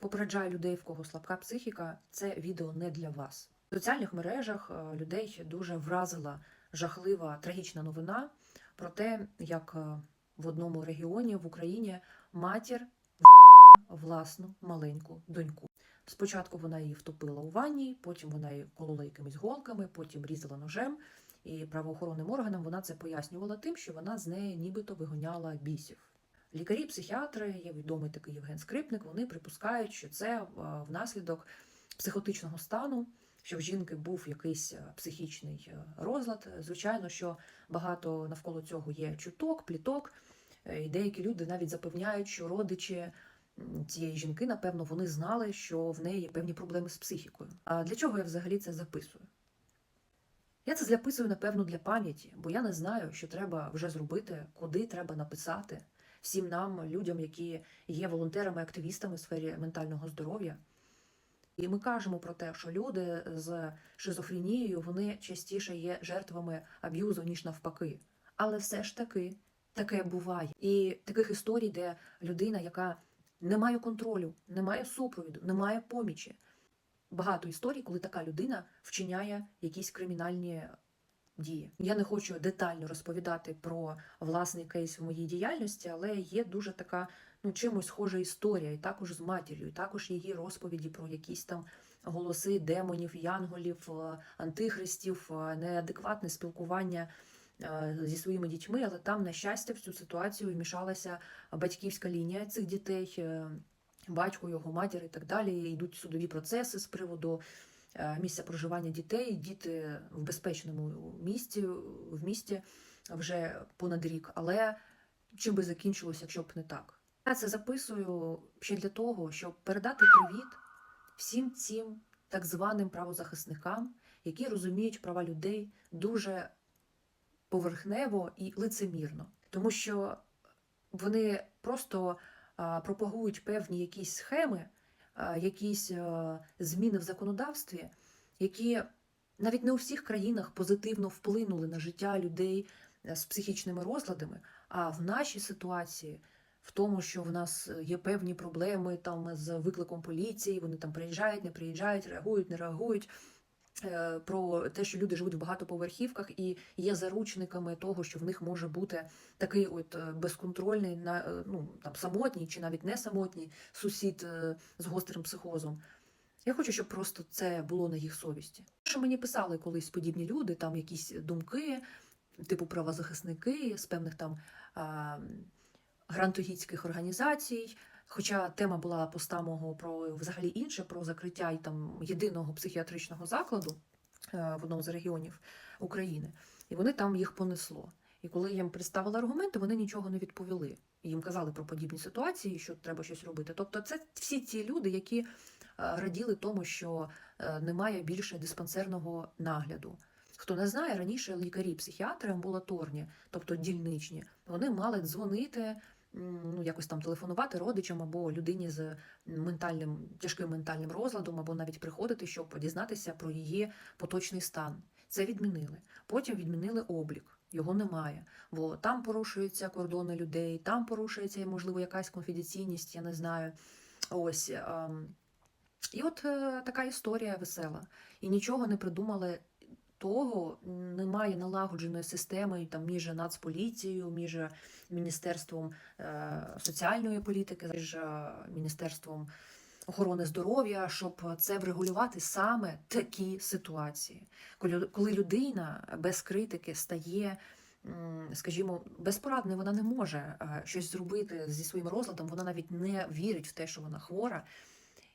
Попереджаю людей, в кого слабка психіка, це відео не для вас. В соціальних мережах е, людей дуже вразила жахлива трагічна новина про те, як е, в одному регіоні в Україні матір власну маленьку доньку. Спочатку вона її втопила у ванні, потім вона її колола якимись голками, потім різала ножем. І правоохоронним органам вона це пояснювала тим, що вона з неї нібито вигоняла бісів. Лікарі, психіатри, є відомий такий Євген Скрипник, вони припускають, що це е, внаслідок психотичного стану, що в жінки був якийсь е, психічний е, розлад. Звичайно, що багато навколо цього є чуток, пліток, і деякі люди навіть запевняють, що родичі цієї жінки, напевно, вони знали, що в неї є певні проблеми з психікою. А для чого я взагалі це записую? Я це записую, напевно, для пам'яті, бо я не знаю, що треба вже зробити, куди треба написати всім нам, людям, які є волонтерами, активістами в сфері ментального здоров'я. І ми кажемо про те, що люди з шизофренією вони частіше є жертвами аб'юзу, ніж навпаки. Але все ж таки таке буває. І таких історій, де людина, яка не має контролю, не має супровіду, не має помічі. Багато історій, коли така людина вчиняє якісь кримінальні дії. Я не хочу детально розповідати про власний кейс в моїй діяльності, але є дуже така ну чимось схожа історія, і також з матір'ю, і також її розповіді про якісь там голоси демонів, янголів, е, антихристів, е, неадекватне спілкування е, зі своїми дітьми, але там, на щастя, в цю ситуацію вмішалася батьківська лінія цих дітей. Батько, його матір і так далі йдуть судові процеси з приводу місця проживання дітей. Діти в безпечному місці в місті вже понад рік. Але чим би закінчилося, якщо б не так? Я це записую ще для того, щоб передати привіт всім цим так званим правозахисникам, які розуміють права людей дуже поверхнево і лицемірно, тому що вони просто пропагують певні якісь схеми, якісь зміни в законодавстві, які навіть не у всіх країнах позитивно вплинули на життя людей е, з психічними розладами. А в нашій ситуації, в тому, що в нас є певні проблеми там з викликом поліції, вони там приїжджають, не приїжджають, реагують, не реагують. Е, Про те, що люди живуть в багатоповерхівках і є заручниками того, що в них може бути такий от е, безконтрольний, на- е, ну там самотній чи навіть не самотній сусід з гострим психозом. Я хочу, щоб просто це було на їх совісті. Що мені писали колись подібні люди, там якісь думки, типу правозахисники з певних там а, грантогідських організацій. Хоча тема була поста мого про взагалі інше, про закриття і там єдиного психіатричного закладу е, в одному з регіонів України, і вони там їх понесло. І коли я їм представила аргументи, вони нічого не відповіли. Їм казали про подібні ситуації, що треба щось робити. Тобто, це всі ці люди, які е, раділи тому, що е, немає більше диспансерного нагляду. Хто не знає, раніше лікарі, психіатри амбулаторні, тобто дільничні, вони мали дзвонити, ну якось там телефонувати родичам або людині з ментальним тяжким ментальним розладом, або навіть приходити, щоб дізнатися про її поточний стан. Це відмінили. Потім відмінили облік. Його немає, бо там порушуються кордони людей, там порушується, можливо, якась конфіденційність, я не знаю. Ось. ем, І от е, така історія весела. І нічого не придумали того, немає налагодженої системи там між Нацполіцією, між Міністерством е, соціальної політики, між е, Міністерством охорони здоров'я, щоб це врегулювати саме такі ситуації, коли, людина без критики стає. Скажімо, безпорадною вона не може е, щось зробити зі своїм розладом, вона навіть не вірить в те, що вона хвора,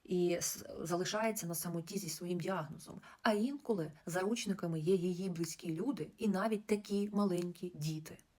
і залишається на самоті зі своїм діагнозом. А інколи заручниками є її близькі люди і навіть такі маленькі діти.